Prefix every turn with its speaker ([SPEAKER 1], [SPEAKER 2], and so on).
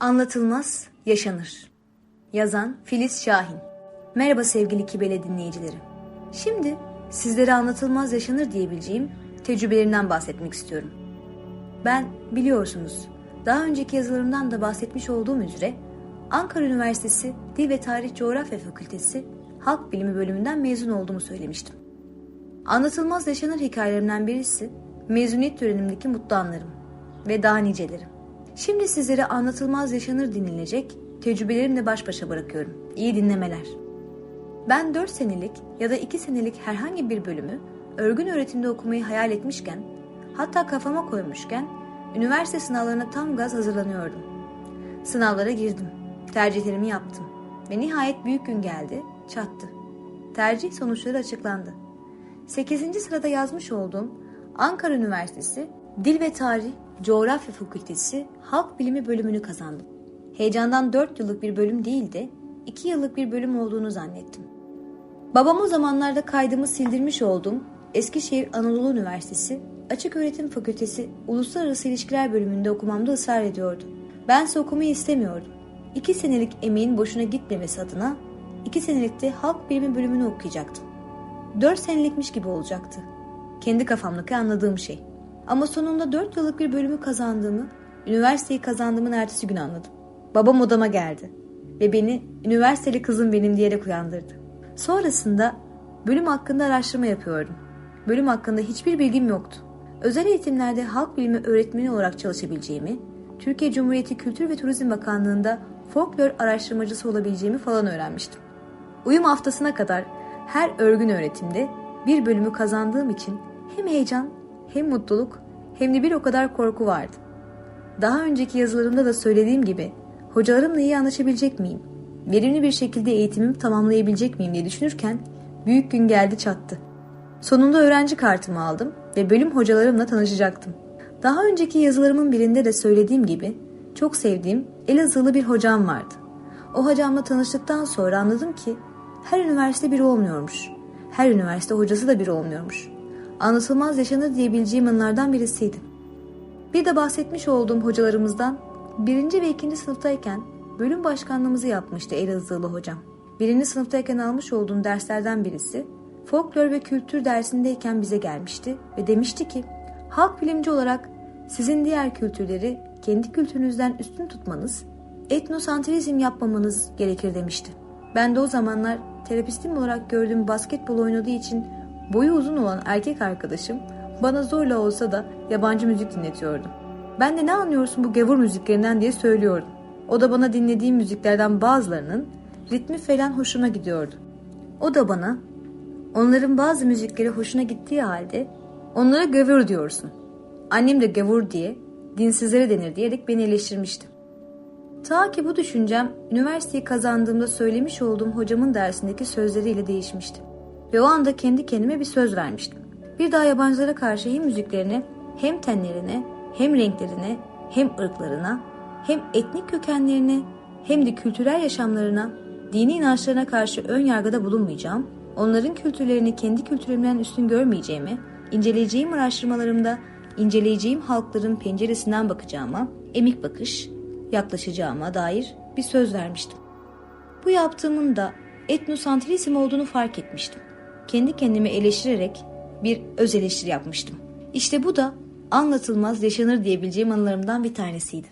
[SPEAKER 1] Anlatılmaz, yaşanır. Yazan Filiz Şahin. Merhaba sevgili Kibele dinleyicileri. Şimdi sizlere anlatılmaz yaşanır diyebileceğim tecrübelerimden bahsetmek istiyorum. Ben biliyorsunuz daha önceki yazılarımdan da bahsetmiş olduğum üzere Ankara Üniversitesi Dil ve Tarih Coğrafya Fakültesi Halk Bilimi bölümünden mezun olduğumu söylemiştim. Anlatılmaz yaşanır hikayelerimden birisi mezuniyet törenimdeki mutlu anlarım ve daha niceleri. Şimdi sizlere anlatılmaz yaşanır dinlenecek tecrübelerimle baş başa bırakıyorum. İyi dinlemeler. Ben 4 senelik ya da 2 senelik herhangi bir bölümü örgün öğretimde okumayı hayal etmişken, hatta kafama koymuşken, üniversite sınavlarına tam gaz hazırlanıyordum. Sınavlara girdim, tercihlerimi yaptım ve nihayet büyük gün geldi, çattı. Tercih sonuçları açıklandı. 8. sırada yazmış olduğum Ankara Üniversitesi Dil ve Tarih Coğrafya Fakültesi Halk Bilimi bölümünü kazandım. Heyecandan 4 yıllık bir bölüm değil de 2 yıllık bir bölüm olduğunu zannettim. Babam o zamanlarda kaydımı sildirmiş olduğum Eskişehir Anadolu Üniversitesi Açık Öğretim Fakültesi Uluslararası İlişkiler bölümünde okumamda ısrar ediyordu. Bense okumayı istemiyordum. 2 senelik emeğin boşuna gitmemesi adına 2 senelikte halk bilimi bölümünü okuyacaktım. 4 senelikmiş gibi olacaktı. Kendi kafamdaki anladığım şey. Ama sonunda 4 yıllık bir bölümü kazandığımı, üniversiteyi kazandığımın ertesi gün anladım. Babam odama geldi ve beni üniversiteli kızım benim diyerek uyandırdı. Sonrasında bölüm hakkında araştırma yapıyordum. Bölüm hakkında hiçbir bilgim yoktu. Özel eğitimlerde halk bilimi öğretmeni olarak çalışabileceğimi, Türkiye Cumhuriyeti Kültür ve Turizm Bakanlığı'nda folklor araştırmacısı olabileceğimi falan öğrenmiştim. Uyum haftasına kadar her örgün öğretimde bir bölümü kazandığım için hem heyecan hem mutluluk hem de bir o kadar korku vardı. Daha önceki yazılarımda da söylediğim gibi hocalarımla iyi anlaşabilecek miyim? Verimli bir şekilde eğitimimi tamamlayabilecek miyim diye düşünürken büyük gün geldi çattı. Sonunda öğrenci kartımı aldım ve bölüm hocalarımla tanışacaktım. Daha önceki yazılarımın birinde de söylediğim gibi çok sevdiğim Elazığlı bir hocam vardı. O hocamla tanıştıktan sonra anladım ki her üniversite bir olmuyormuş. Her üniversite hocası da bir olmuyormuş. Anlatılmaz yaşanır diyebileceğim anlardan birisiydi. Bir de bahsetmiş olduğum hocalarımızdan birinci ve ikinci sınıftayken bölüm başkanlığımızı yapmıştı Elazığlı hocam. Birinci sınıftayken almış olduğum derslerden birisi folklor ve kültür dersindeyken bize gelmişti ve demişti ki halk bilimci olarak sizin diğer kültürleri kendi kültürünüzden üstün tutmanız, etnosantrizm yapmamanız gerekir demişti. Ben de o zamanlar terapistim olarak gördüğüm basketbol oynadığı için boyu uzun olan erkek arkadaşım bana zorla olsa da yabancı müzik dinletiyordu. Ben de ne anlıyorsun bu gavur müziklerinden diye söylüyordum. O da bana dinlediğim müziklerden bazılarının ritmi falan hoşuma gidiyordu. O da bana onların bazı müzikleri hoşuna gittiği halde onlara gavur diyorsun. Annem de gavur diye dinsizlere denir diyerek beni eleştirmişti. Ta ki bu düşüncem üniversiteyi kazandığımda söylemiş olduğum hocamın dersindeki sözleriyle değişmişti. Ve o anda kendi kendime bir söz vermiştim. Bir daha yabancılara karşı hem müziklerine, hem tenlerine, hem renklerine, hem ırklarına, hem etnik kökenlerine, hem de kültürel yaşamlarına, dini inançlarına karşı ön yargıda bulunmayacağım, onların kültürlerini kendi kültürümden üstün görmeyeceğimi, inceleyeceğim araştırmalarımda inceleyeceğim halkların penceresinden bakacağıma, emik bakış, yaklaşacağıma dair bir söz vermiştim. Bu yaptığımın da etnosantrizm olduğunu fark etmiştim. Kendi kendimi eleştirerek bir öz eleştiri yapmıştım. İşte bu da anlatılmaz yaşanır diyebileceğim anılarımdan bir tanesiydi.